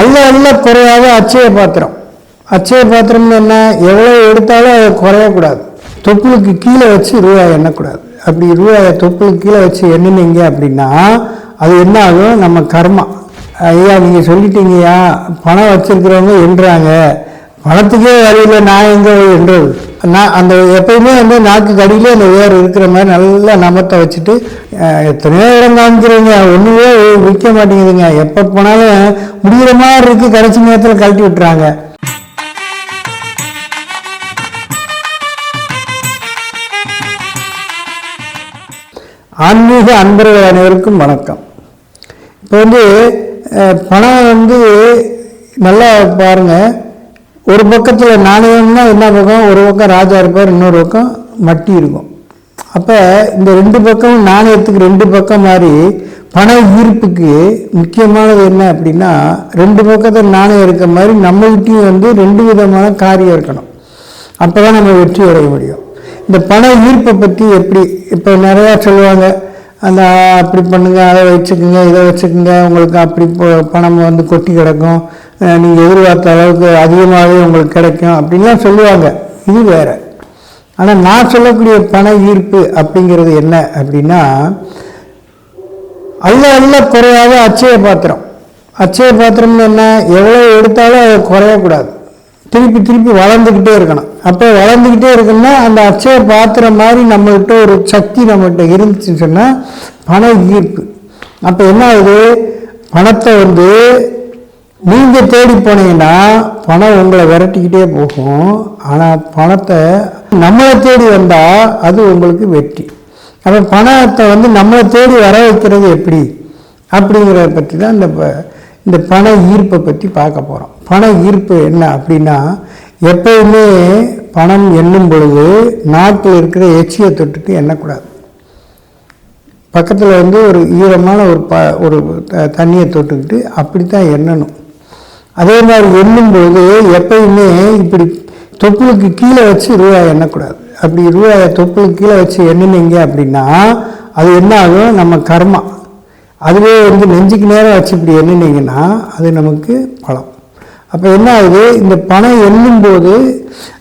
அல்ல அல்ல குறையாத அச்சய பாத்திரம். அச்சய பாத்திரம்னு என்ன எவ்வளோ எடுத்தாலும் அது குறையக்கூடாது தொப்புளுக்கு கீழே வச்சு ரூபாய் எண்ணக்கூடாது. அப்படி ரூபாயை தொப்புளுக்கு கீழே வச்சு எண்ணினீங்க அப்படின்னா அது என்ன ஆகும்? நம்ம கர்மா. ஐயா நீங்கள் சொல்லிட்டீங்கய்யா பணம் வச்சிருக்கிறவங்க எண்ணுறாங்க பணத்துக்கே வழியில் நான் எங்கே என்றது? நான் அந்த எப்பயுமே வந்து நாக்கு கடியிலே அந்த வேர் இருக்கிற மாதிரி நல்லா நமத்தை வச்சுட்டு எத்தனையோ இடம் காமிக்கிறீங்க. ஒன்றுமே விற்க மாட்டேங்குதுங்க. எப்போ போனாலும் முடிகிற மாதிரி இருக்குது கடைசி நேரத்தில் கழட்டி விட்டுறாங்க. ஆன்மீக அன்பர்கள் அனைவருக்கும் வணக்கம். இப்போ வந்து அஹ், பணம் வந்து நல்லா பாருங்க. ஒரு பக்கத்தில் நாணயம்னா என்ன பக்கம்? ஒரு பக்கம் ராஜா இருப்பார் இன்னொரு பக்கம் மட்டி இருக்கும். அப்போ இந்த ரெண்டு பக்கமும் நாணயத்துக்கு ரெண்டு பக்கம் மாதிரி பண ஈர்ப்புக்கு முக்கியமானது என்ன அப்படின்னா ரெண்டு பக்கத்தில் நாணயம் இருக்க மாதிரி நம்மகிட்டையும் வந்து ரெண்டு விதமான காரியம் இருக்கணும். அப்போ தான் நம்ம வெற்றி அடைய முடியும். இந்த பண ஈர்ப்பை பற்றி எப்படி இப்போ நிறையா சொல்லுவாங்க அந்த அப்படி பண்ணுங்க அதை வச்சுக்கோங்க இதை வச்சுக்கோங்க உங்களுக்கு அப்படி பணம் வந்து கொட்டி கிடக்கும். நீங்கள் எதிர்பார்த்த அளவுக்கு அதிகமாகவே உங்களுக்கு கிடைக்கும் அப்படின்லாம் சொல்லுவாங்க. இது வேறு. ஆனால் நான் சொல்லக்கூடிய பண ஈர்ப்பு அப்படிங்கிறது என்ன அப்படின்னா அல்ல அல்ல குறையாத அச்சய பாத்திரம். அச்சய பாத்திரம்னு என்ன எவ்வளோ எடுத்தாலும் அது குறையக்கூடாது. திருப்பி திருப்பி வளர்ந்துக்கிட்டே இருக்கணும். அப்போ வளர்ந்துக்கிட்டே இருக்குன்னா அந்த அச்சய பாத்திரம் மாதிரி நம்மகிட்ட ஒரு சக்தி நம்மகிட்ட இருந்துச்சுன்னு சொன்னால் பண ஈர்ப்பு. அப்போ என்ன ஆகுது? பணத்தை வந்து நீங்கள் தேடி போனீங்கன்னா பணம் உங்களை விரட்டிக்கிட்டே போகும். ஆனால் பணத்தை நம்மளை தேடி வந்தால் அது உங்களுக்கு வெற்றி. அப்போ பணத்தை வந்து நம்மளை தேடி வர வைக்கிறது எப்படி? அப்படிங்கிறத பற்றி தான் இந்த ப- இந்த பண ஈர்ப்பை பற்றி பார்க்க போகிறோம் பண ஈர்ப்பு என்ன அப்படின்னா எப்பயுமே பணம் எண்ணும் பொழுது நாட்டில் இருக்கிற எச்சியை தொட்டுட்டு எண்ணக்கூடாது. பக்கத்தில் வந்து ஒரு ஈரமான ஒரு ப ஒரு த- தண்ணியை தொட்டுக்கிட்டு அப்படி தான் எண்ணணும். அதே மாதிரி எண்ணும்போது எப்பயுமே இப்படி தொப்புளுக்கு கீழே வச்சு ரூபாய் எண்ணக்கூடாது. அப்படி ரூபாயை தொப்புளுக்கு கீழே வச்சு எண்ணினீங்க அப்படின்னா அது என்ன ஆகும்? நம்ம கர்மா. அதுவே வந்து நெஞ்சுக்கு நேரம் வச்சு இப்படி எண்ணினீங்கன்னா அது நமக்கு பழம் அப்போ என்ன ஆகுது? இந்த பணம் எண்ணும்போது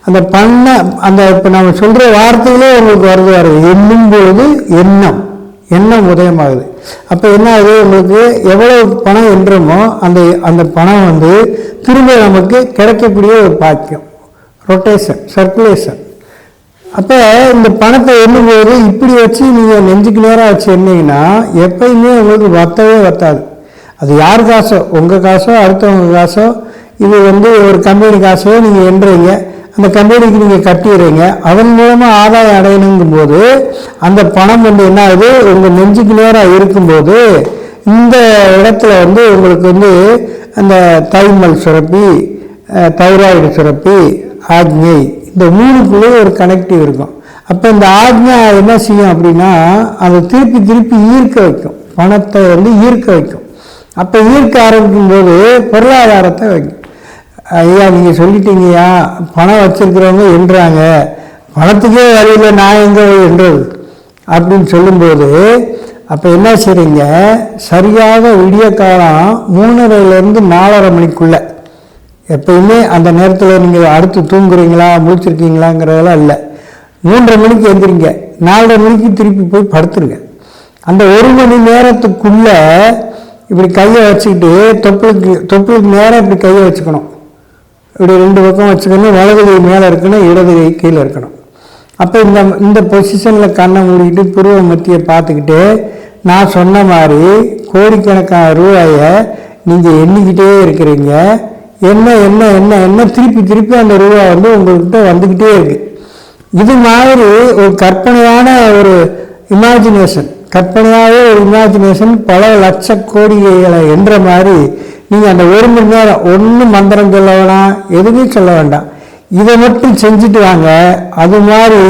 அந்த பண்ண அந்த இப்போ நம்ம சொல்கிற வார்த்தைகளே உங்களுக்கு வருது வருது. எண்ணும்போது எண்ணம். எண்ணம் உதயமாகுது. அப்போ என்ன ஆகுது? உங்களுக்கு எவ்வளோ பணம் என்றமோ அந்த அந்த பணம் வந்து திரும்ப நமக்கு கிடைக்கக்கூடிய ஒரு பாக்கியம். ரொட்டேஷன் சர்க்குலேஷன் அப்போ இந்த பணத்தை எண்ணும்போது இப்படி வச்சு நீங்கள் நெஞ்சுக்கு நேரம் வச்சு எண்ணீங்கன்னா எப்பயுமே உங்களுக்கு வத்தவே வத்தாது. அது யார் காசோ? உங்கள் காசோ அடுத்தவங்க காசோ? இது வந்து ஒரு கம்பெனி காசோ நீங்கள் எண்ணுறீங்க. அந்த கம்பெனிக்கு நீங்கள் கட்டிடுறீங்க அதன் மூலமாக ஆதாயம் அடையணுங்கும் போது அந்த பணம் வந்து என்ன ஆகுது உங்கள் நெஞ்சுக்கு நேராக இருக்கும்போது இந்த இடத்துல வந்து உங்களுக்கு வந்து அந்த தைமல் சுரப்பி தைராய்டு சுரப்பி ஆக்ஞை இந்த மூணுக்குள்ளே ஒரு கனெக்டிவ் இருக்கும். அப்போ இந்த ஆக்ஞா என்ன செய்யும் அப்படின்னா அதை திருப்பி திருப்பி ஈர்க்க வைக்கும். பணத்தை வந்து ஈர்க்க வைக்கும். அப்போ ஈர்க்க ஆரம்பிக்கும் போது பொருளாதாரத்தை வைக்கும். ஐயா நீங்கள் சொல்லிட்டீங்கய்யா. பணம் வச்சிருக்கிறவங்க என்றாங்க. பணத்துக்கே வழியில் நான் எங்கே என்றது? அப்படின்னு சொல்லும்போது அப்போ என்ன செய்கிறீங்க சரியாக விடிய காலம் மூணரைலேருந்து நாலரை மணிக்குள்ளே. எப்பயுமே அந்த நேரத்தில் நீங்கள் அடுத்து தூங்குறீங்களா முழிச்சிருக்கீங்களாங்கிறதெல்லாம் இல்லை. மூன்றரை மணிக்கு எந்திரிங்க. நாலரை மணிக்கு திருப்பி போய் படுத்துருங்க. அந்த ஒரு மணி நேரத்துக்குள்ளே இப்படி கையை வச்சுக்கிட்டு தொப்புளுக்கு தொப்புளுக்கு நேரம் இப்படி கையை வச்சுக்கணும். இப்படி ரெண்டு பக்கம் வச்சுக்கணும் வலது கை மேலே இருக்கணும் இடது கை கீழே இருக்கணும். அப்போ இந்த இந்த பொசிஷனில் கண்ணை மூடிக்கிட்டு புருவ மத்தியை பார்த்துக்கிட்டு நான் சொன்ன மாதிரி கோடிக்கணக்கான ரூபாயை நீங்கள் எண்ணிக்கிட்டே இருக்கிறீங்க. என்ன என்ன என்ன என்ன திருப்பி திருப்பி அந்த ரூபா வந்து உங்கள்கிட்ட வந்துக்கிட்டே இருக்கு. இது மாதிரி ஒரு கற்பனையான ஒரு இமேஜினேஷன் கற்பனையாகவே ஒரு இமேஜினேஷன் பல லட்ச கோடிகளை என்ற மாதிரி நீங்கள் அந்த ஒரு மணி நேரம் ஒன்றும் மந்திரம் சொல்ல வேணாம் எதுவுமே சொல்ல வேண்டாம். இதை மட்டும் செஞ்சுட்டு வாங்க. அது மாதிரி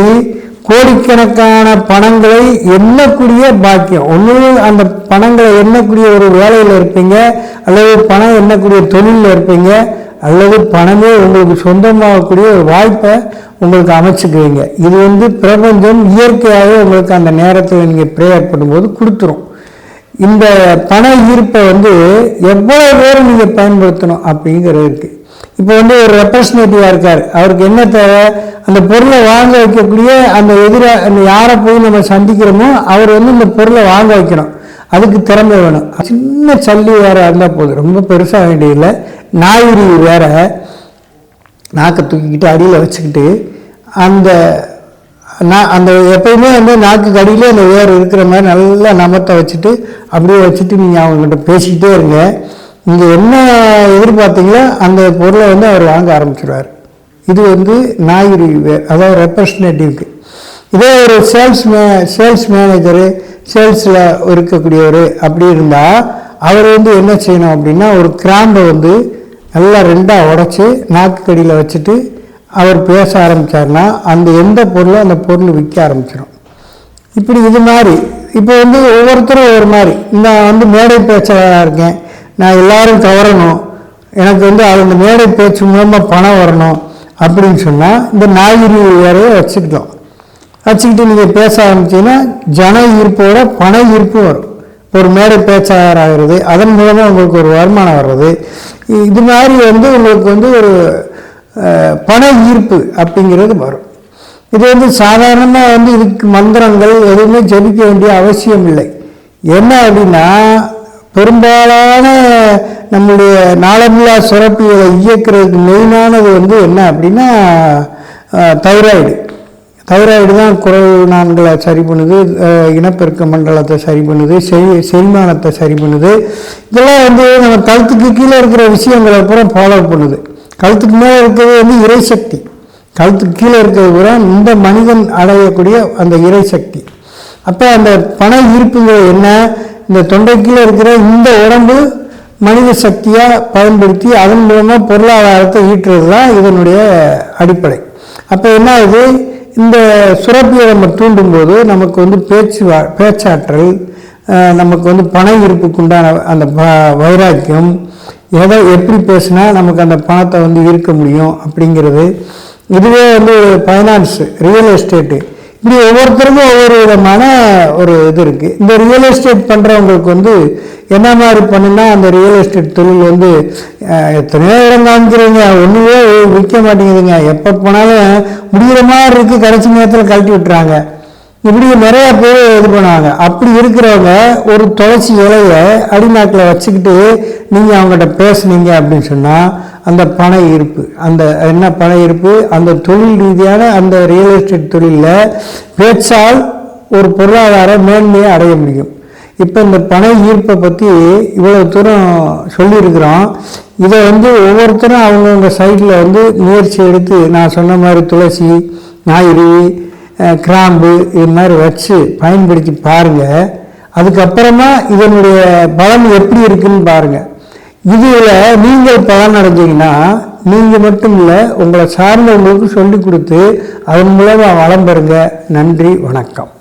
கோடிக்கணக்கான பணங்களை எண்ணக்கூடிய பாக்கியம். ஒன்று அந்த பணங்களை எண்ணக்கூடிய ஒரு வேலையில் இருப்பீங்க அல்லது பணம் எண்ணக்கூடிய தொழிலில் இருப்பீங்க அல்லது பணமே உங்களுக்கு சொந்தமாகக்கூடிய ஒரு வாய்ப்பை உங்களுக்கு அமைச்சுக்குவீங்க. இது வந்து பிரபஞ்சம் இயற்கையாகவே உங்களுக்கு அந்த நேரத்தில் நீங்கள் ப்ரேயர் பண்ணும்போது கொடுத்துரும். இந்த பண ஈர்ப்பை வந்து எவ்வளோ பேர் நீங்கள் பயன்படுத்தணும் அப்படிங்கிறது இருக்குது இப்போ வந்து ஒரு ரெப்ரஸன்டேட்டிவாக இருக்கார். அவருக்கு என்ன தேவை? அந்த பொருளை வாங்க வைக்கக்கூடிய அந்த எதிர அந்த யாரை போய் நம்ம சந்திக்கிறோமோ அவர் வந்து இந்த பொருளை வாங்க வைக்கணும். அதுக்கு திறமை வேணும். சின்ன சல்லி வேற இருந்தால் போதும். ரொம்ப பெருசாக வேண்டியதில்லை. நாயுரி வேற நாக்கை தூக்கிக்கிட்டு அடியில் வச்சுக்கிட்டு அந்த நான் அந்த எப்பயுமே வந்து நாக்கு கடியிலே அந்த வேர் இருக்கிற மாதிரி நல்லா நமத்தை வச்சுட்டு அப்படியே வச்சுட்டு நீங்கள் அவங்ககிட்ட பேசிக்கிட்டே இருங்க. நீங்கள் என்ன எதிர்பார்த்தீங்களோ அந்த பொருளை வந்து அவர் வாங்க ஆரம்பிச்சிடுவார் இது வந்து நாயிரி வேர் அதாவது ரெப்ரஸன்டேட்டிவ்க்கு இதே ஒரு சேல்ஸ் மே சேல்ஸ் மேனேஜரு சேல்ஸில் இருக்கக்கூடியவர் அப்படி இருந்தால் அவர் வந்து என்ன செய்யணும் அப்படின்னா ஒரு கிராம்பை வந்து நல்லா ரெண்டாக உடச்சி நாக்கு கடியில் வச்சுட்டு அவர் பேச ஆரம்பித்தார்னா அந்த எந்த பொருளும் அந்த பொருள் விற்க ஆரம்பிச்சிடும் இப்படி இது மாதிரி இப்போ வந்து ஒவ்வொருத்தரும் ஒவ்வொரு மாதிரி. நான் வந்து மேடை பேச்சாளராக இருக்கேன். நான் எல்லாரும் கவரணும் எனக்கு வந்து அது அந்த மேடை பேச்சு மூலமாக பணம் வரணும் அப்படின்னு சொன்னால் இந்த நாயுரி வேறையை வச்சுக்கிட்டோம். வச்சுக்கிட்டு நீங்கள் பேச ஆரம்பிச்சிங்கன்னா ஜன ஈர்ப்போட பண ஈர்ப்பு வரும். ஒரு மேடை பேச்சாளர் ஆகிறது அதன் மூலமாக உங்களுக்கு ஒரு வருமானம் வர்றது. இது மாதிரி வந்து உங்களுக்கு வந்து ஒரு பண ஈர்ப்பு அப்படிங்கிறது வரும். இது வந்து சாதாரணமாக வந்து இதுக்கு மந்திரங்கள் எதுவுமே ஜெபிக்க வேண்டிய அவசியம் இல்லை. என்ன அப்படின்னா பெரும்பாலான நம்முடைய நாளமில்லா சுரப்புகளை இயக்கிறதுக்கு மெயினானது வந்து என்ன அப்படின்னா தைராய்டு. தைராய்டு தான் குரல் நான்களை சரி பண்ணுது இனப்பெருக்க மண்டலத்தை சரி பண்ணுது செய் செரிமானத்தை சரி பண்ணுது. இதெல்லாம் வந்து நம்ம கழுத்துக்கு கீழே இருக்கிற விஷயங்களை பூரா ஃபாலோ பண்ணுது. கழுத்துக்கு மேலே இருக்கிறது வந்து இறைசக்தி. கழுத்துக்கு கீழே இருக்கிறது பூரா இந்த மனிதன் அடையக்கூடிய அந்த இறைசக்தி. அப்போ அந்த பண இருப்புங்கிறது என்ன? இந்த தொண்டை கீழே இருக்கிற இந்த உடம்பு மனித சக்தியாக பயன்படுத்தி அதன் மூலமாக பொருளாதாரத்தை ஈட்டுறது தான் இதனுடைய அடிப்படை. அப்போ என்ன ஆகுது? இந்த சுரப்பியை நம்ம தூண்டும்போது நமக்கு வந்து பேச்சு வா- பேச்சாற்றல் நமக்கு வந்து பண ஈர்ப்புக்கு உண்டான அந்த வைராக்கியம் எதை எப்படி பேசினா நமக்கு அந்த பணத்தை வந்து இருக்க முடியும் அப்படிங்கிறது. இதுவே வந்து ஃபைனான்ஸ் ரியல் எஸ்டேட்டு இப்படி ஒவ்வொருத்தருக்கும் ஒவ்வொரு விதமான ஒரு இது இருக்குது இந்த ரியல் எஸ்டேட் பண்ணுறவங்களுக்கு வந்து என்ன மாதிரி பண்ணுனா அந்த ரியல் எஸ்டேட் தொழில் வந்து எத்தனையோ இடம் காமிக்கிறீங்க. ஒன்றுமே விற்க மாட்டேங்குதுங்க. எப்போ போனாலும் முடிகிற மாதிரி இருக்குது கடைசி நேரத்தில் கழட்டி விட்டுறாங்க. இப்படி நிறைய பேர் இது பண்ணுவாங்க. அப்படி இருக்கிறவங்க ஒரு துளசி இலைய அடிநாக்கில் வச்சுக்கிட்டு நீங்கள் அவங்ககிட்ட பேசுனீங்க அப்படின்னு சொன்னால் அந்த பண ஈர்ப்பு அந்த என்ன பண ஈர்ப்பு? அந்த தொழில் ரீதியான அந்த ரியல் எஸ்டேட் தொழிலில் பேச்சால் ஒரு பொருளாதார மேன்மையை அடைய முடியும். இப்போ இந்த பண ஈர்ப்பை பற்றி இவ்வளோ தூரம் சொல்லியிருக்கிறோம். இதை வந்து ஒவ்வொருத்தரும் அவங்கவுங்க சைடில் வந்து முயற்சி எடுத்து நான் சொன்ன மாதிரி துளசி ஞாயிறு கிராம்பு இது மாதிரி வச்சு பயன்படுத்தி பாருங்கள் அதுக்கப்புறமா இதனுடைய பலன் எப்படி இருக்குன்னு பாருங்கள் இதில் நீங்கள் பலன் அடைஞ்சிங்கன்னா நீங்கள் மட்டும் இல்லை உங்களை சார்ந்தவங்களுக்கு சொல்லிக் கொடுத்து அதன் மூலமாக வளம் பெறுங்க. நன்றி வணக்கம்.